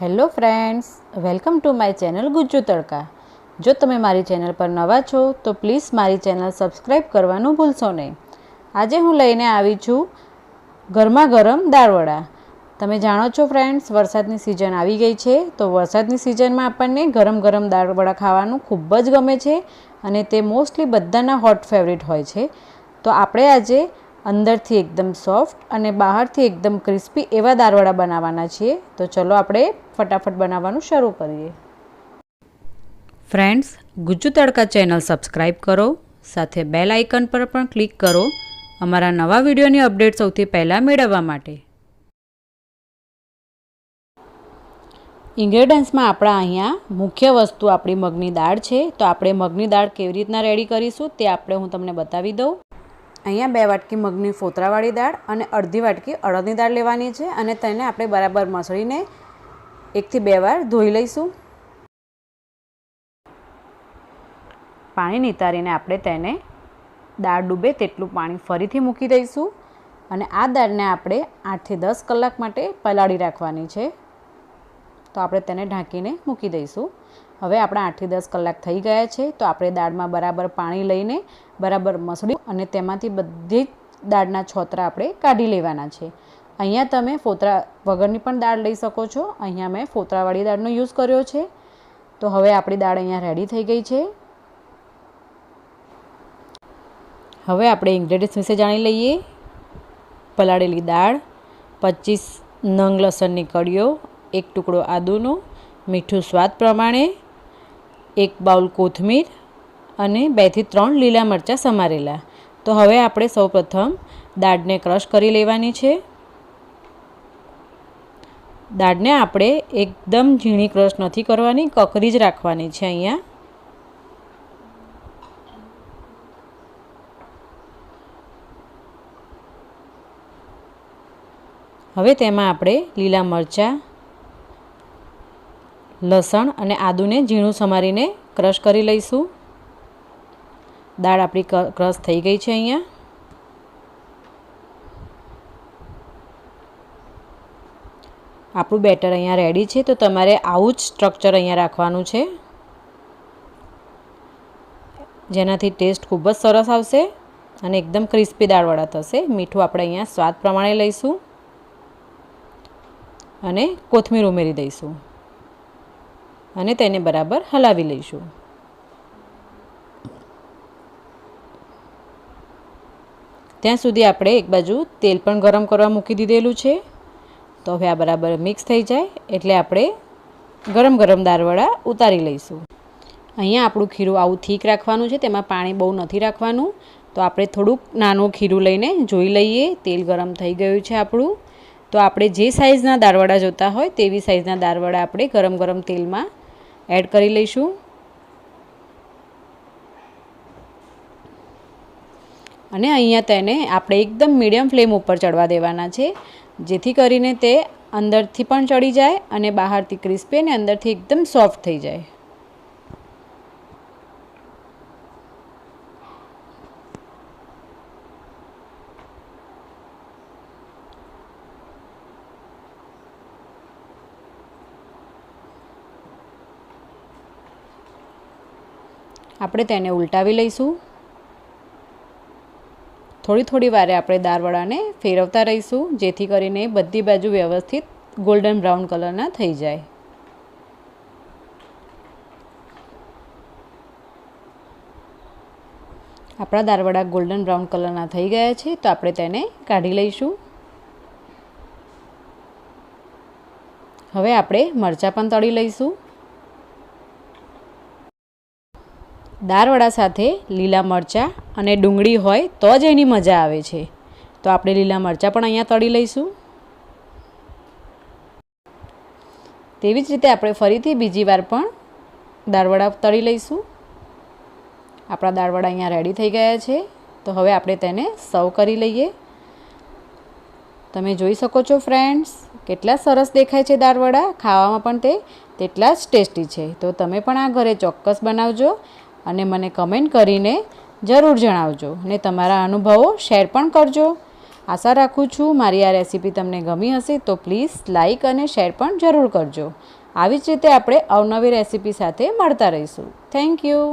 Hello friends, welcome to my channel Gujju Tadka. જો તમે મારી ચેનલ પર નવા છો, તો પ્લીઝ મારી ચેનલ સબસ્ક્રાઈબ કરવાનું ભૂલશો નહીં. આજે હું લઈને આવી છું ગરમા ગરમ દાળવડા. તમે જાણો છો ફ્રેન્ડ્સ, વરસાદની સિઝન આવી ગઈ છે, તો વરસાદની સિઝનમાં આપણને ગરમ ગરમ દાળવડા ખાવાનું ખૂબ જ ગમે છે અને તે મોસ્ટલી બધાના હોટ ફેવરિટ હોય છે. તો આપણે આજે અંદરથી એકદમ સોફ્ટ અને બહારથી એકદમ ક્રિસ્પી એવા દાળવડા બનાવવાના છીએ. તો ચલો આપણે ફટાફટ બનાવવાનું શરૂ કરીએ. ફ્રેન્ડ્સ, ગુજ્જુ તડકા ચેનલ સબસ્ક્રાઈબ કરો, સાથે બેલ આઇકન પર પણ ક્લિક કરો. અમારા નવા વિડીયોની અપડેટ સૌથી પહેલાં મેળવવા માટે. ઇન્ગ્રેડિયન્ટ્સમાં આપણા અહીંયા મુખ્ય વસ્તુ આપણી મગની દાળ છે. તો આપણે મગની દાળ કેવી રીતના રેડી કરીશું તે આપણે હું તમને બતાવી દઉં. અહીંયા બે વાટકી મગની ફોતરાવાળી દાળ અને અડધી વાટકી અડદની દાળ લેવાની છે અને તેને આપણે બરાબર મસળીને એકથી બે વાર ધોઈ લઈશું. પાણી નિતારીને આપણે તેને દાળ ડૂબે તેટલું પાણી ફરીથી મૂકી દઈશું અને આ દાળને આપણે આઠથી દસ કલાક માટે પલાળી રાખવાની છે. તો આપણે તેને ઢાંકીને મૂકી દઈશું. હવે આપણા આઠથી દસ કલાક થઈ ગયા છે, તો આપણે દાળમાં બરાબર પાણી લઈને બરાબર મસળી અને તેમાંથી બધી જ દાળના છોતરા આપણે કાઢી લેવાના છે. અહીંયા તમે ફોતરા વગરની પણ દાળ લઈ શકો છો. અહીંયા મેં ફોતરાવાળી દાળનો યુઝ કર્યો છે. તો હવે આપણી દાળ અહીંયા રેડી થઈ ગઈ છે. હવે આપણે ઇન્ગ્રેડિયન્ટ્સ વિશે જાણી લઈએ. પલાળેલી દાળ, પચીસ નંગ લસણની કળીઓ એક ટુકડો આદુનો, મીઠું સ્વાદ પ્રમાણે, એક બાઉલ કોથમીર અને બેથી ત્રણ લીલા મરચાં સમારેલા. તો હવે આપણે સૌપ્રથમ દાળને ક્રશ કરી લેવાની છે. દાળને આપણે એકદમ ઝીણી ક્રશ નથી કરવાની, કકરી જ રાખવાની છે અહીંયા. હવે તેમાં આપણે લીલા મરચાં લસણ અને આદુને ઝીણું સમારીને ક્રશ કરી લઈશું. દાળ આપણી ક્રશ થઈ ગઈ છે અહીંયા. આપણું બેટર અહીંયા રેડી છે, તો તમારે આવું જ સ્ટ્રક્ચર અહીંયા રાખવાનું છે. જેનાથી ટેસ્ટ ખૂબ જ સરસ આવશે અને એકદમ ક્રિસ્પી દાળવાળા થશે. મીઠું આપણે અહીંયા સ્વાદ પ્રમાણે લઈશું અને કોથમીર ઉમેરી દઈશું. અને તેને બરાબર હલાવી લઈશું. ત્યાં સુધી આપણે એક બાજુ તેલ પણ ગરમ કરવા મૂકી દીધેલું છે. તો હવે આ બરાબર મિક્સ થઈ જાય એટલે આપણે ગરમ ગરમ દાળવડા ઉતારી લઈશું. અહીંયા આપણું ખીરું આવું થીક રાખવાનું છે, તેમાં પાણી બહુ નથી રાખવાનું. તો આપણે થોડુંક નાનું ખીરું લઈને જોઈ લઈએ, તેલ ગરમ થઈ ગયું છે આપણું. તો આપણે જે સાઇઝના દાળવડા જોતા હોય તેવી સાઇઝના દાળવડા આપણે ગરમ ગરમ તેલમાં એડ કરી લઈશું. અને અહીંયા તેને આપણે એકદમ મીડિયમ ફ્લેમ ઉપર ચડવા દેવાના છે, જેથી કરીને તે અંદરથી પણ ચડી જાય અને બહારથી ક્રિસ્પી અને અંદરથી એકદમ સોફ્ટ થઈ જાય. આપણે તેને ઉલટાવી લઈશું. થોડી થોડી વારે આપણે દાળવડાને ફેરવતા રહીશું, જેથી કરીને બધી બાજુ વ્યવસ્થિત ગોલ્ડન બ્રાઉન કલરના થઈ જાય. આપણા દાળવડા ગોલ્ડન બ્રાઉન કલરના થઈ ગયા છે, તો આપણે તેને કાઢી લઈશું. હવે આપણે મરચાં પણ તળી લઈશું. દાળવડા સાથે લીલા મરચાં અને ડુંગળી હોય તો જ એની મજા આવે છે. તો આપણે લીલા મરચાં પણ અહીંયા તળી લઈશું. તેવી જ રીતે આપણે ફરીથી બીજી વાર પણ દાળવડા તળી લઈશું. આપણા દાળવડા અહીંયા રેડી થઈ ગયા છે. તો હવે આપણે તેને સર્વ કરી લઈએ. તમે જોઈ શકો છો ફ્રેન્ડ્સ કેટલા સરસ દેખાય છે દાળવડા ખાવામાં પણ તે તેટલા જ ટેસ્ટી છે. તો તમે પણ આ ઘરે ચોક્કસ બનાવજો. અને મને કમેન્ટ કરીને જરૂર જણાવજો અને તમારા અનુભવો શેર પણ કરજો. આશા રાખું છું મારી આ રેસીપી તમને ગમી હશે તો પ્લીઝ લાઇક અને શેર પણ જરૂર કરજો. આવી જ રીતે આપણે અવનવી રેસીપી સાથે મળતા રહીશું. Thank you